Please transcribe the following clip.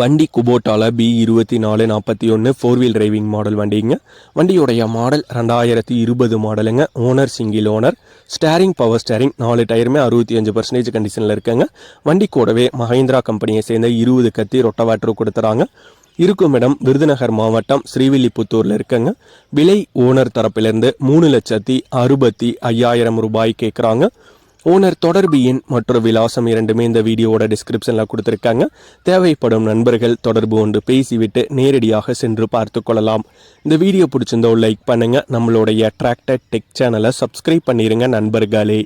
வண்டி குபோட்டால பி இருபத்தி நாலு நாற்பத்தி ஒன்று ஃபோர் வீல் டிரைவிங் மாடல் வண்டிங்க. வண்டியுடைய மாடல் ரெண்டாயிரத்தி இருபது மாடலுங்க owner single owner steering power steering நாலு டயருமே அறுபத்தி அஞ்சு பர்சன்டேஜ் கண்டிஷனில் இருக்குங்க. வண்டி கூடவே மஹேந்திரா கம்பெனியை சேர்ந்த இருபது கத்தி ரொட்டவேட்டர் கொடுத்துறாங்க. இருக்கும் இடம் விருதுநகர் மாவட்டம் ஸ்ரீவில்லிபுத்தூரில் இருக்கங்க. விலை ஓனர் தரப்பிலிருந்து மூணு லட்சத்தி அறுபத்தி ஐயாயிரம் ரூபாய் கேட்குறாங்க ஓனர் தொடர்பு எண் மற்றும் விலாசம் இரண்டுமே இந்த வீடியோவோட டிஸ்கிரிப்ஷனில் கொடுத்துருக்காங்க. தேவைப்படும் நண்பர்கள் தொடர்பு ஒன்று பேசிவிட்டு நேரடியாக சென்று பார்த்து கொள்ளலாம். இந்த வீடியோ பிடிச்சிருந்தோ லைக் பண்ணுங்கள் நம்மளுடைய டிராக்டர் டெக் சேனலை சப்ஸ்கிரைப் பண்ணிடுங்க நண்பர்களே.